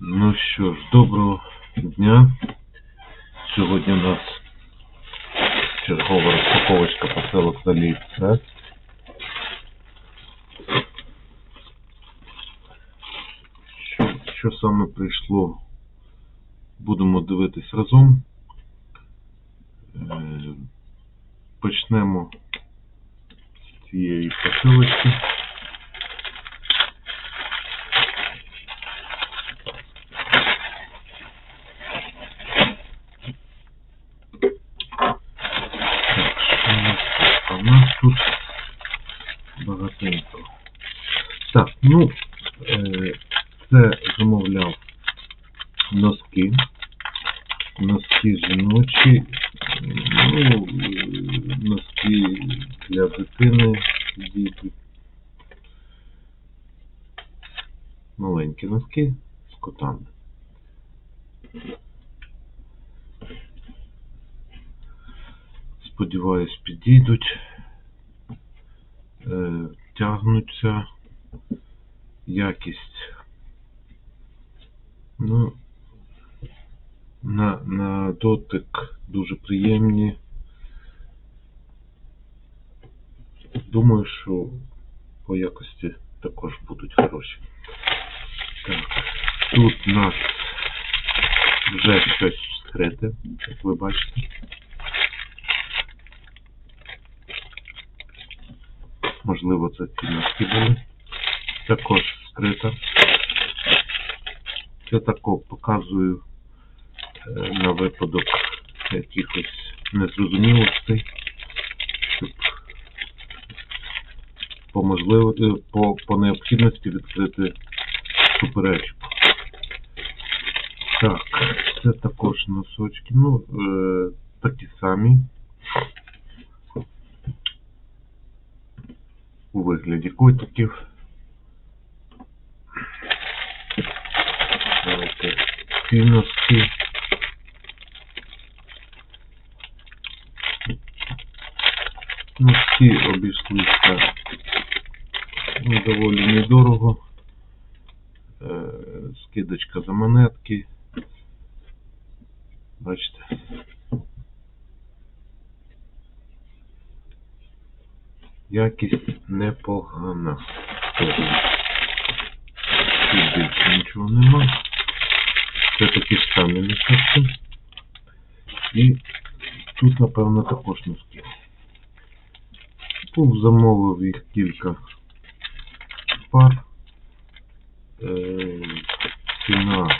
Ну що ж, доброго дня. Сьогодні у нас чергова розпаковочка посилок з. Що, що саме прийшло, будемо дивитись разом. Е, Почнемо цієї посилочки. Так, що у нас тут? А у нас тут багатенько. Так, ну, Маленькі з котами. Сподіваюсь, підійдуть, е, тягнуться, якість. Ну, на, на дотик дуже приємні. Думаю, що по якості також будуть хороші. Так, тут у нас вже щось скрите, як ви бачите. Можливо, це ці носки були. Також скрита. Це тако показую е, на випадок якихось незрозумілостей, щоб по, можливо, е, по, по необхідності відкрити суперечку. Так, це також носочки. Ну, е, такі самі. У вигляді котиків. Давайте ці носки. Носки обійшлися ну, доволі недорого. Скидочка за монетки. Бачите. Якість непогана. Тут більше нічого нема. Це такі ж самі носки. І тут, напевно, також носки. Був замовив їх кілька пар. Е, ціна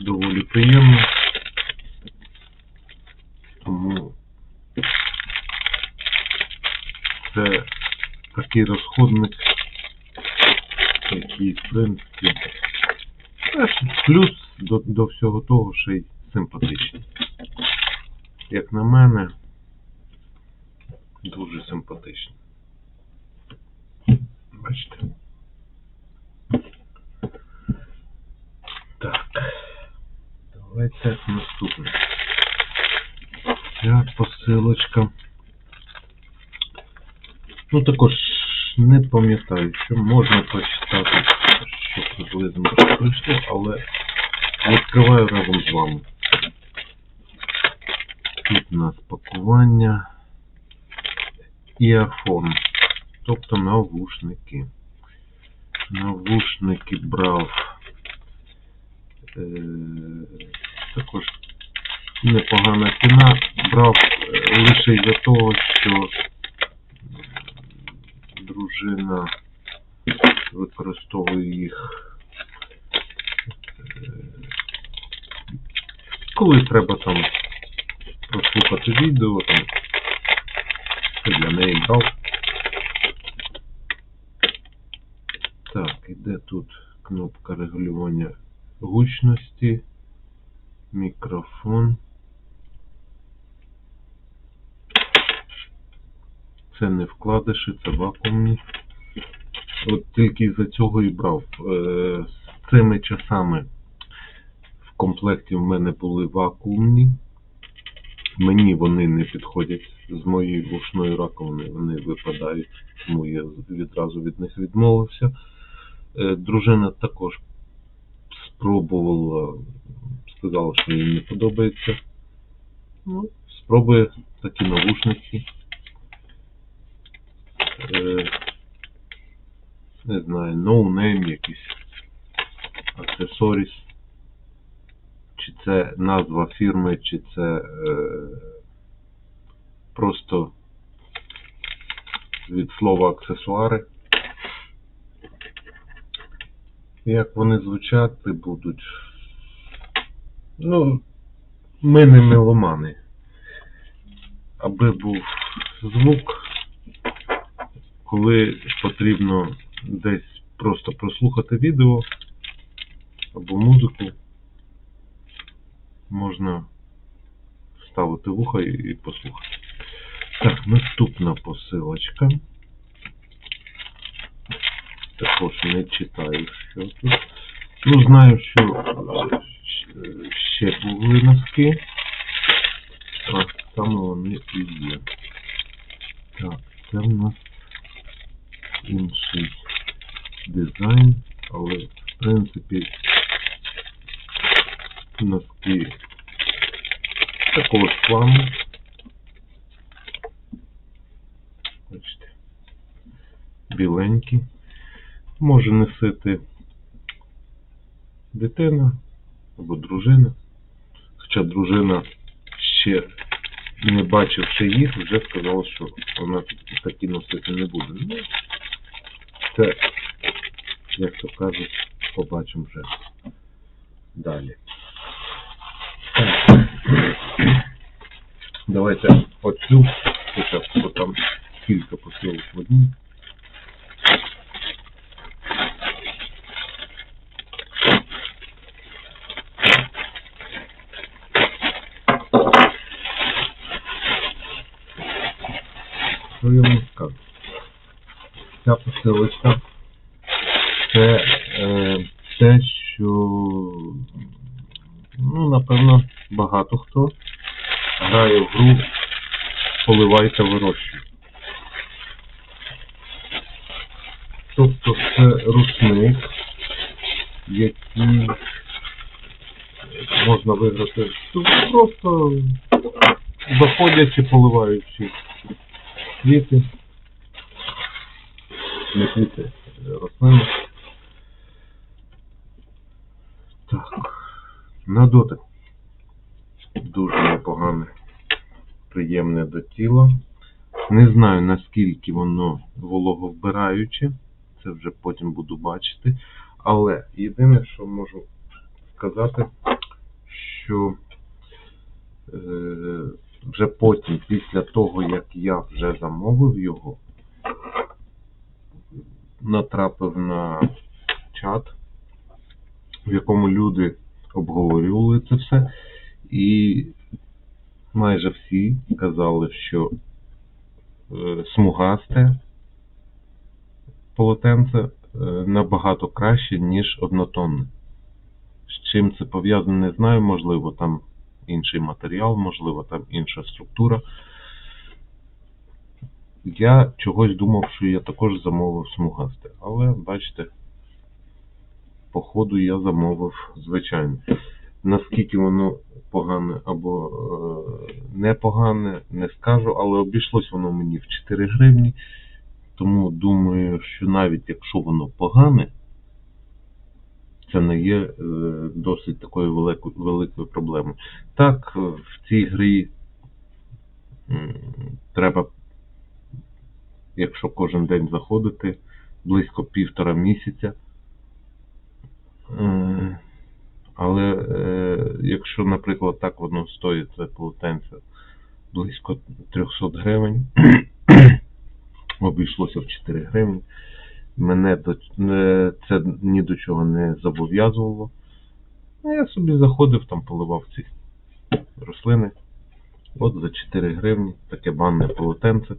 доволі приємна. Тому це такий розходник, який, в принципі, плюс до, до всього того, ще й симпатичний. Як на мене, дуже симпатичний. Бачите? Так. Давайте наступне. Ця посилочка. Ну також не пам'ятаю, що можна прочитати, що приблизно прийшло, але відкриваю разом з вами. Тут у нас пакування іафон, тобто навушники. Навушники брав е, також непогана ціна. Брав е, лише із-за того, що дружина використовує їх. е, Коли треба там прослухати відео, там це для неї брав. Так, іде тут кнопка регулювання гучності, мікрофон. Це не вкладиші, це вакуумні. От тільки за цього і брав. Е, З цими часами в комплекті в мене були вакуумні. Мені вони не підходять з моєї вушної раковини вони випадають, тому я відразу від них відмовився. Е, Дружина також спробувала, сказала, що їй не подобається. Ну, спробує такі навушники. Е, не знаю, no name якийсь аксесоріс. Чи це назва фірми, чи це е, просто від слова аксесуари. Як вони звучати будуть? Ну, ми не меломани. Аби був звук, коли потрібно десь просто прослухати відео або музику, можна вставити вуха і, послухати. Так, наступна посилочка. Також не читаю, що тут. Ну, знаю, що ще були носки. А там вони і є. Так, це в нас інший дизайн, але в принципі носки такого ж плану. Бачите, біленькі. Може носити дитина або дружина. Хоча дружина ще не бачивши їх, вже сказала, що вона такі носити не буде. Ну, це, як то кажуть, побачимо вже далі. Давайте оцю, хоча бо там кілька посилок в одній. Що я вам скажу? Ця посилочка. Це е, те, що ну, напевно, багато хто грає в гру поливай та вирощуй. Тобто це рушник, який можна виграти. Просто заходячи, поливаючи квіти, квіти, е, рослини. Так, на дотик. Дуже непогане, приємне до тіла. Не знаю наскільки воно вологовбираюче, це вже потім буду бачити. Але єдине, що можу сказати, що е, вже потім, після того, як я вже замовив його, натрапив на чат, в якому люди обговорювали це все, і майже всі казали, що е, смугасте полотенце е, набагато краще, ніж однотонне. З чим це пов'язано, не знаю, можливо, там інший матеріал, можливо, там інша структура. Я чогось думав, що я також замовив смугасте, але бачите, по ходу я замовив звичайне. Наскільки воно погане або е, непогане, не скажу, але обійшлось воно мені в 4 гривні. Тому думаю, що навіть якщо воно погане, це не є е, досить такою великою, великою проблемою. Так, е, в цій грі м, треба, якщо кожен день заходити, близько півтора місяця. Е, Але е, якщо, наприклад, так воно стоїть це полотенце близько 300 гривень, обійшлося в 4 гривні. Мене до, це ні до чого не зобов'язувало. Я собі заходив, там поливав ці рослини. От за 4 гривні таке банне полотенце,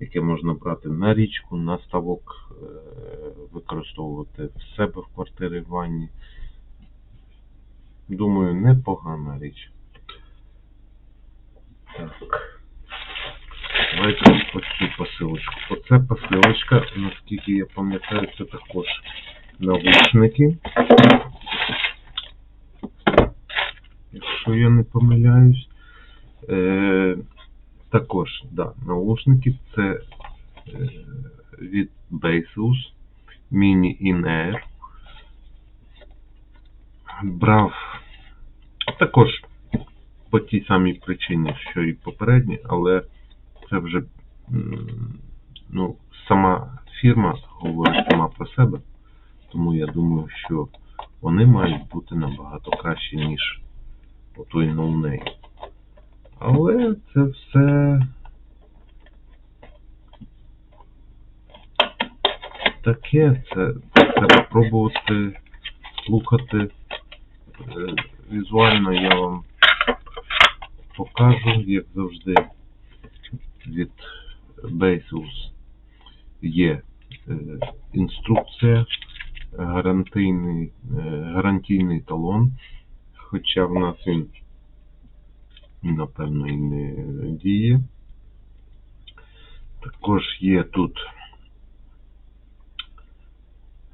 яке можна брати на річку, на ставок, е, використовувати в себе в квартирі в ванні. Думаю, непогана річ. Так. Давайте ось цю посилочку. Оце посилочка, наскільки я пам'ятаю, це також навушники. Якщо я не помиляюсь. Також, да, наушники це е, від Baseus Mini In-Air. Брав також по тій самій причині, що і попередні, але це вже ну, сама фірма говорить сама про себе, тому я думаю, що вони мають бути набагато кращі, ніж отой ноунейм. Але це все таке, це треба пробувати слухати. Е, Візуально я вам покажу, як завжди, від Baseus є е, інструкція, гарантійний, е, гарантійний талон, хоча в нас він напевно і не діє. Також є тут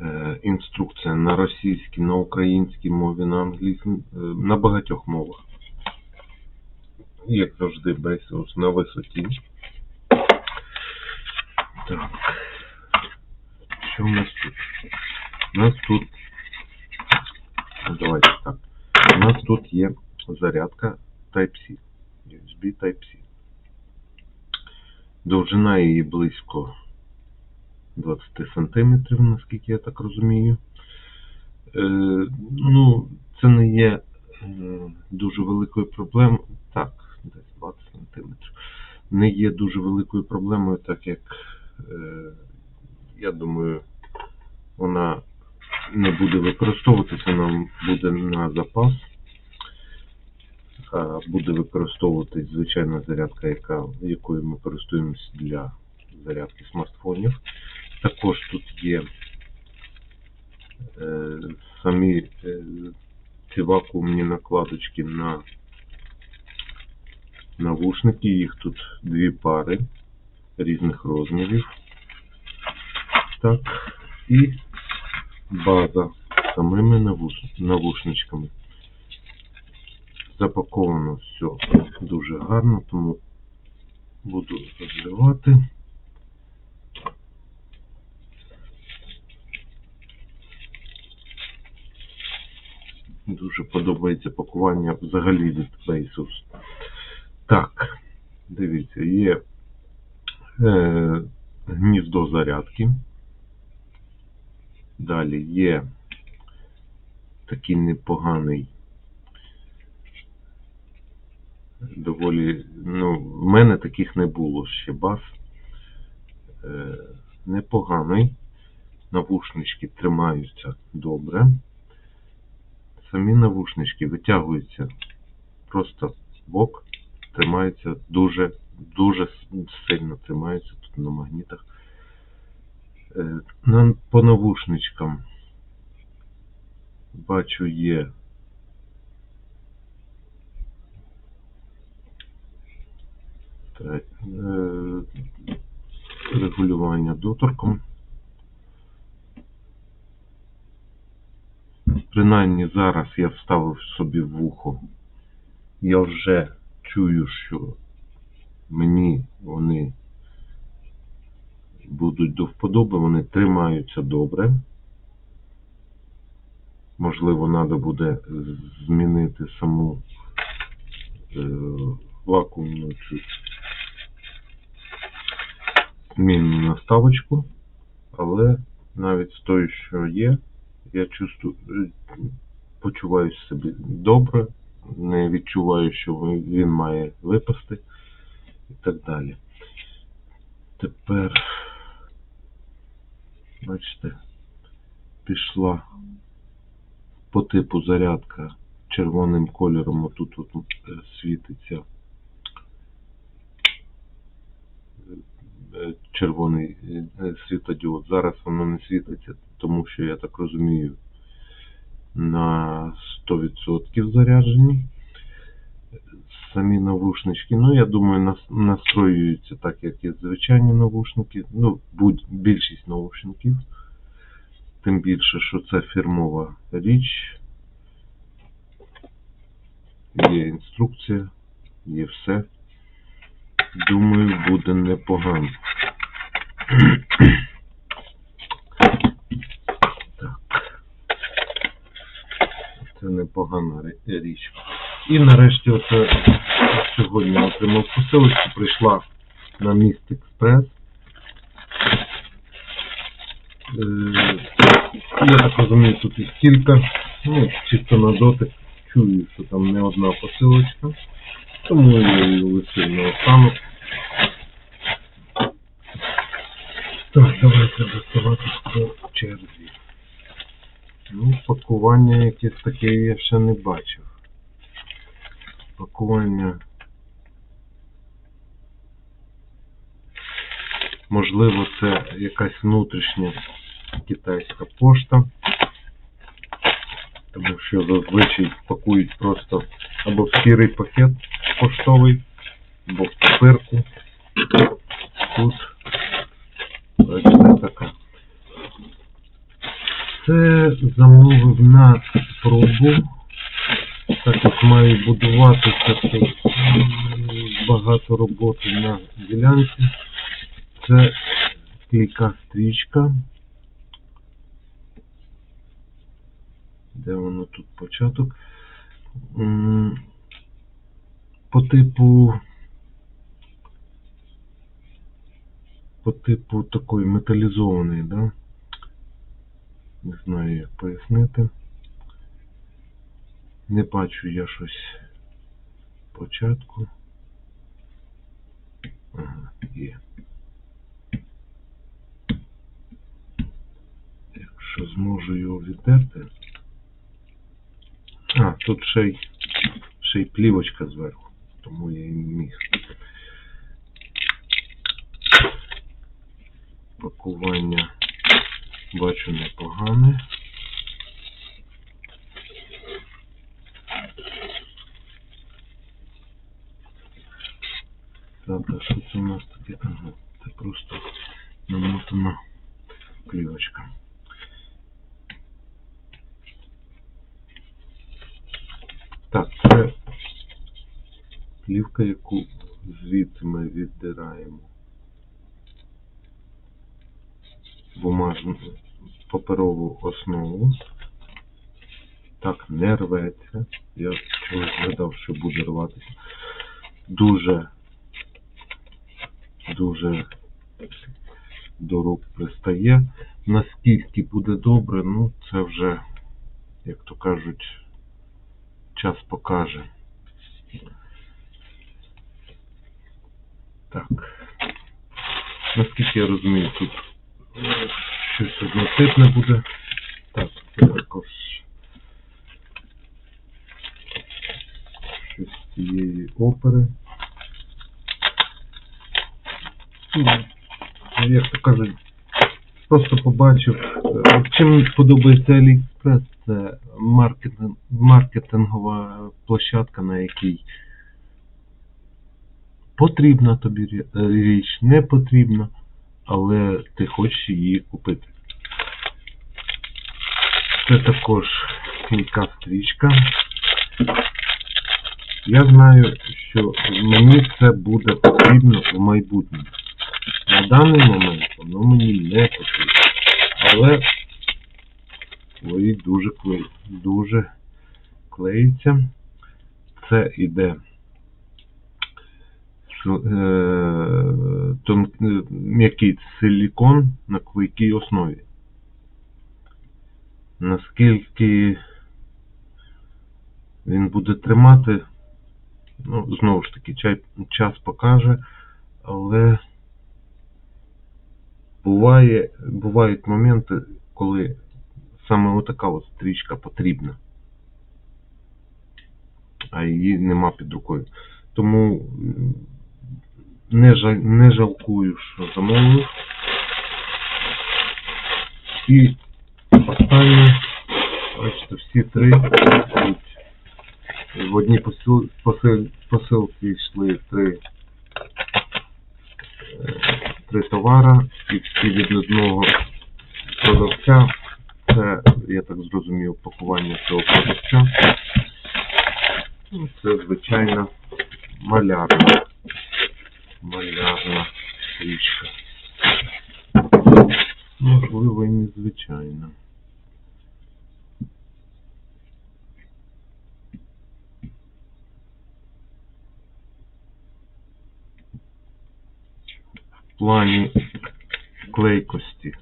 е, інструкція на російській, на українській мові, на англійській, е, на багатьох мовах. Як завжди, Baseus на висоті. Так. Що в нас тут? У нас тут. Давайте так. У нас тут є зарядка Type-C. USB Type-C. Довжина її близько 20 см, наскільки я так розумію. Е, ну, це не є е, дуже великою проблемою. Так, десь 20 см. Не є дуже великою проблемою, так як, е, я думаю, вона не буде використовуватися, вона буде на запас. Буде використовуватись звичайна зарядка, яка, якою ми користуємося для зарядки смартфонів. Також тут є е, самі е, ці вакуумні накладочки на навушники. Їх тут дві пари різних розмірів. Так, і база самими навуш- навушничками. Запаковано все дуже гарно, тому буду розливати. Дуже подобається пакування взагалі від Baseus. Так, дивіться, є е, гніздо зарядки. Далі є такий непоганий доволі, ну, в мене таких не було ще бас. Е, непоганий. Навушнички тримаються добре. Самі навушнички витягуються просто в бок, тримаються дуже, дуже сильно тримаються тут на магнітах. Е, по навушничкам бачу є Так, е, регулювання доторком. Принаймні зараз я вставив собі в вухо. Я вже чую, що мені вони будуть до вподоби, вони тримаються добре. Можливо, треба буде змінити саму е, вакуумну цю змінну наставочку, але навіть з тою, що є, я чувствую, почуваюся собі добре, не відчуваю, що він має випасти і так далі. Тепер, бачите, пішла по типу зарядка червоним кольором, отут от е, світиться е, червоний е, світодіод. Зараз воно не світиться, тому що, я так розумію, на 100% заряджені. самі навушнички. Ну, я думаю, настроюються так, як і звичайні навушники. Ну, будь, більшість навушників. Тим більше, що це фірмова річ. Є інструкція, є все. Думаю, буде непогано. Це непогана річ. І нарешті оце сьогодні отримав посилочку, прийшла на міст Експрес. Е, Я так розумію, тут їх кілька. Ну, чисто на дотик чую, що там не одна посилочка. Тому я її лишив на останок. Так, давайте доставати по черзі. Ну, пакування якесь таке я ще не бачив. Пакування. Можливо, це якась внутрішня китайська пошта. Тому що зазвичай пакують просто або в сірий пакет поштовий, або в папирку. Тут бачите така. Це замовив на пробу. Так як має будуватися тут багато роботи на ділянці. Це клейка стрічка. Де воно тут початок? По типу. По типу такої металізованої, да? Не знаю, як пояснити. Не бачу я щось початку. Ага, є. Якщо зможу його віддерти. А, тут ще й, ще й плівочка зверху, тому я і міг. Пакування бачу непогане. Так, що це у нас таке? Ага, це просто намотана плівочка. Так, це плівка, яку звідси ми віддираємо. Бумажну паперову основу. Так, не рветься. Я чогось згадав, що буде рватися. Дуже, дуже до рук пристає. Наскільки буде добре, ну це вже, як то кажуть, час покаже. Так. Наскільки я розумію, тут щось однотипне буде. Так, це також щось з цієї опери. Ну, Як то кажуть, просто побачив. Чим подобається AliExpress, це маркетинг, маркетингова площадка, на якій потрібна тобі річ, не потрібна, але ти хочеш її купити. Це також клейка стрічка. Я знаю, що мені це буде потрібно в майбутньому. На даний момент воно мені не потрібно. Але ой, дуже клей, дуже клеїться. Це іде м'який силікон на клейкій основі. Наскільки він буде тримати, ну, знову ж таки, чай, час покаже, але буває, бувають моменти, коли саме отака от стрічка потрібна, а її нема під рукою. Тому не, жаль, не жалкую, що замовив. І останнє, бачите, всі три будуть В одній посил, посил, посилці йшли три, е, три товара, і всі від одного продавця. Це, я так зрозумів, пакування цього продавця. Ну, Це звичайна малярна. Малярна стрічка. Можливо, і незвичайна. В плані клейкості.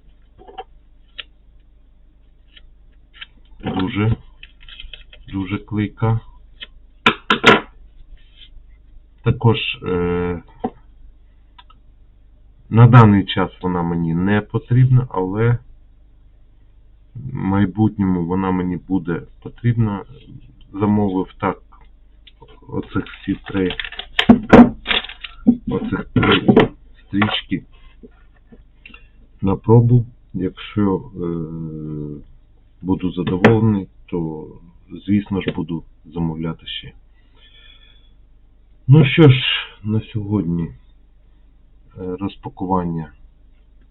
Дуже, дуже клейка. Також е, на даний час вона мені не потрібна, але в майбутньому вона мені буде потрібна. Замовив так оцих всі три оцих три стрічки на пробу. Якщо е, буду задоволений, то звісно ж буду замовляти ще. Ну що ж, на сьогодні розпакування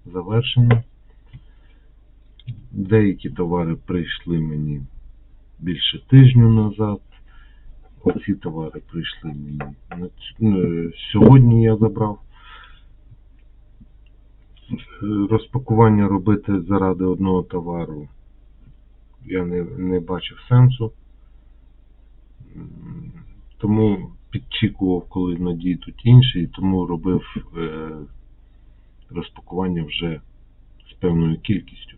завершено. Деякі товари прийшли мені більше тижню назад. Оці товари прийшли мені. е, Сьогодні я забрав. Е, Розпакування робити заради одного товару я не, не бачив сенсу. Тому підчікував, коли надійдуть інші, і тому робив е, розпакування вже з певною кількістю.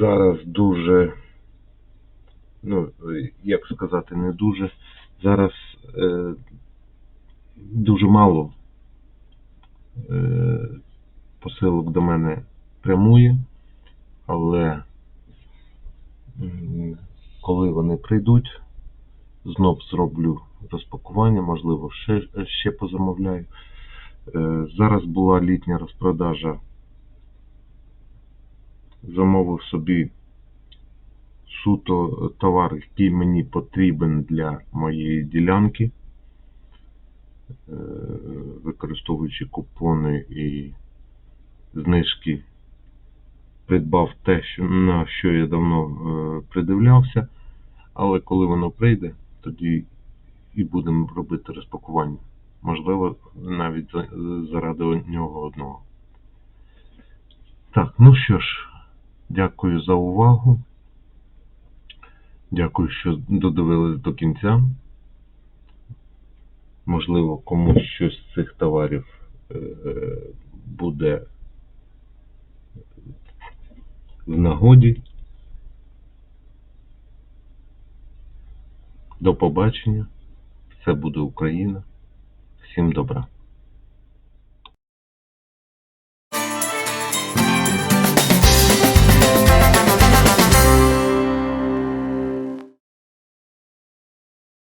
Зараз дуже, ну, як сказати, не дуже. Зараз е, дуже мало е, посилок до мене прямує, але коли вони прийдуть, знов зроблю розпакування, можливо, ще, ще позамовляю. Е, Зараз була літня розпродажа. Замовив собі суто товар, який мені потрібен для моєї ділянки, Е, використовуючи купони і знижки, придбав те, на що я давно е, придивлявся, але коли воно прийде, тоді і будемо робити розпакування. Можливо, навіть заради нього одного. Так, ну що ж, дякую за увагу. Дякую, що додивились до кінця. Можливо, комусь щось з цих товарів е, буде в нагоді. До побачення. Це буде Україна. Всім добра.